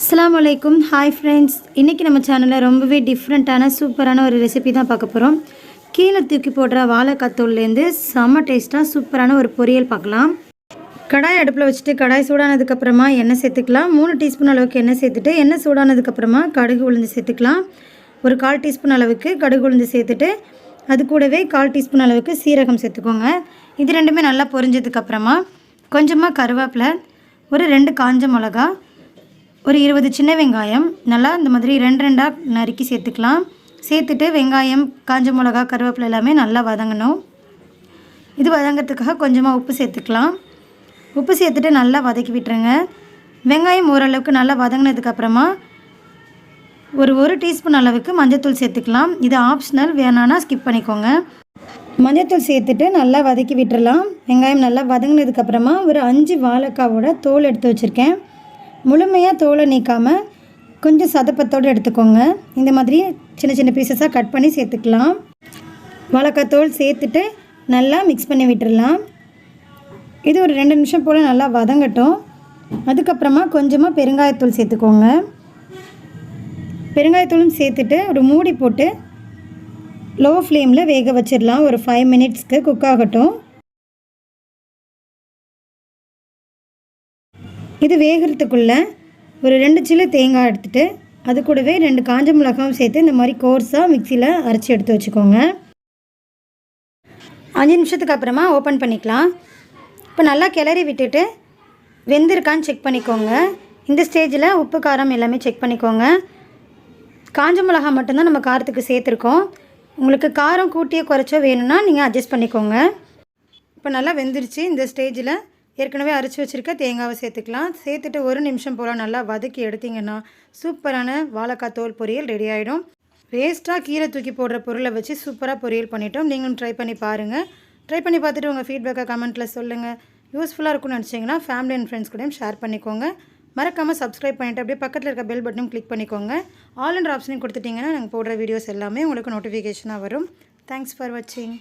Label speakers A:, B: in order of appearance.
A: அஸ்லாம் வலைக்கும் hi friends இன்றைக்கி நம்ம சேனலில் ரொம்பவே டிஃப்ரெண்ட்டான சூப்பரான ஒரு ரெசிபி தான் பார்க்க போகிறோம் கீழே தூக்கி போடுற வாழைக்காத்தூள்லேருந்து செம்ம டேஸ்ட்டாக சூப்பரான ஒரு பொரியல் பார்க்கலாம். கடாய் அடுப்பில் வச்சுட்டு கடாய் சூடானதுக்கப்புறமா எண்ணெய் சேர்த்துக்கலாம். மூணு டீஸ்பூன் அளவுக்கு எண்ணெய் சேர்த்துட்டு எண்ணெய் சூடானதுக்கப்புறமா கடுகு உளுந்து சேர்த்துக்கலாம். ஒரு கால் டீஸ்பூன் அளவுக்கு கடுகு உளுந்து சேர்த்துட்டு அது கூடவே கால் டீஸ்பூன் அளவுக்கு சீரகம் சேர்த்துக்கோங்க. இது ரெண்டுமே நல்லா பொரிஞ்சதுக்கப்புறமா கொஞ்சமாக கருவேப்பிலை ஒரு ரெண்டு காஞ்ச மிளகா ஒரு இருபது சின்ன வெங்காயம் நல்லா இந்த மாதிரி ரெண்டு ரெண்டாக நறுக்கி சேர்த்துக்கலாம். சேர்த்துட்டு வெங்காயம் காஞ்ச மிளகா கருவேப்பிலை எல்லாமே நல்லா வதங்கணும். இது வதங்கிறதுக்காக கொஞ்சமாக உப்பு சேர்த்துக்கலாம். உப்பு சேர்த்துட்டு நல்லா வதக்கி விட்டுருங்க. வெங்காயம் ஓரளவுக்கு நல்லா வதங்கினதுக்கப்புறமா ஒரு ஒரு டீஸ்பூன் அளவுக்கு மஞ்சத்தூள் சேர்த்துக்கலாம். இது ஆப்ஷனல் வேணான்னா ஸ்கிப் பண்ணிக்கோங்க. மஞ்சத்தூள் சேர்த்துட்டு நல்லா வதக்கி விட்டுறலாம். வெங்காயம் நல்லா வதங்கினதுக்கப்புறமா ஒரு அஞ்சு வாழைக்காவோட தோல் எடுத்து வச்சுருக்கேன். முழுமையாக தோலை நீக்காமல் கொஞ்சம் சதப்பத்தோடு எடுத்துக்கோங்க. இந்த மாதிரி சின்ன சின்ன பீசஸாக கட் பண்ணி சேர்த்துக்கலாம். வாழைக்காய் சேர்த்துட்டு நல்லா மிக்ஸ் பண்ணி விட்டுடலாம் இது ஒரு ரெண்டு நிமிஷம் போல் நல்லா வதங்கட்டும். அதுக்கப்புறமா கொஞ்சமாக பெருங்காயத்தூள் சேர்த்துக்கோங்க. பெருங்காயத்தூளும் சேர்த்துட்டு ஒரு மூடி போட்டு லோ ஃப்ளேமில் வேக வச்சிடலாம். ஒரு ஃபைவ் மினிட்ஸ்க்கு குக் ஆகட்டும். இது வேகிறதுக்குள்ளே ஒரு ரெண்டு சில்லு தேங்காய் எடுத்துகிட்டு அது கூடவே ரெண்டு காஞ்ச மிளகாவும் சேர்த்து இந்த மாதிரி கோர்ஸாக மிக்சியில் அரைச்சி எடுத்து வச்சுக்கோங்க. அஞ்சு நிமிஷத்துக்கு அப்புறமா ஓப்பன் பண்ணிக்கலாம். இப்போ நல்லா கிளறி விட்டுட்டு வெந்திருக்கான்னு செக் பண்ணிக்கோங்க. இந்த ஸ்டேஜில் உப்பு காரம் எல்லாமே செக் பண்ணிக்கோங்க. காஞ்ச மிளகா மட்டும்தான் நம்ம காரத்துக்கு சேர்த்துருக்கோம். உங்களுக்கு காரம் கூட்டியே குறைச்சோ வேணும்னா நீங்கள் அட்ஜஸ்ட் பண்ணிக்கோங்க. இப்போ நல்லா வெந்துருச்சு இந்த ஸ்டேஜில் ஏற்கனவே அரைச்சி வச்சுருக்க தேங்காவை சேர்த்துக்கலாம். சேர்த்துட்டு ஒரு நிமிஷம் போல் நல்லா வதக்கி எடுத்திங்கன்னா சூப்பரான வாழைக்காய் தோல் பொரியல் ரெடி ஆகிடும் வேஸ்ட்டாக கீரை தூக்கி போடுற பொருளை வச்சு சூப்பராக பொரியல் பண்ணிட்டோம். நீங்களும் ட்ரை பண்ணி பாருங்கள் ட்ரை பண்ணி பார்த்துட்டு உங்கள் ஃபீட்பேக்கை கமெண்ட்டில் சொல்லுங்கள் யூஸ்ஃபுல்லாக இருக்கும்னு நினச்சிங்கன்னா ஃபேமிலி அண்ட் ஃப்ரெண்ட்ஸ் கூடயும் ஷேர் பண்ணிக்கோங்க. மறக்காமல் சப்ஸ்கிரைப் பண்ணிவிட்டு அப்படியே பக்கத்தில் இருக்க பெல் பட்டனும் கிளிக் பண்ணிக்கோங்க. ஆல் அண்ட் ஆப்ஷனையும் கொடுத்துட்டிங்கன்னா நாங்கள் போடுற வீடியோஸ் எல்லாமே உங்களுக்கு நோட்டிஃபிகேஷனாக வரும். தேங்க்ஸ் ஃபார் வாட்சிங்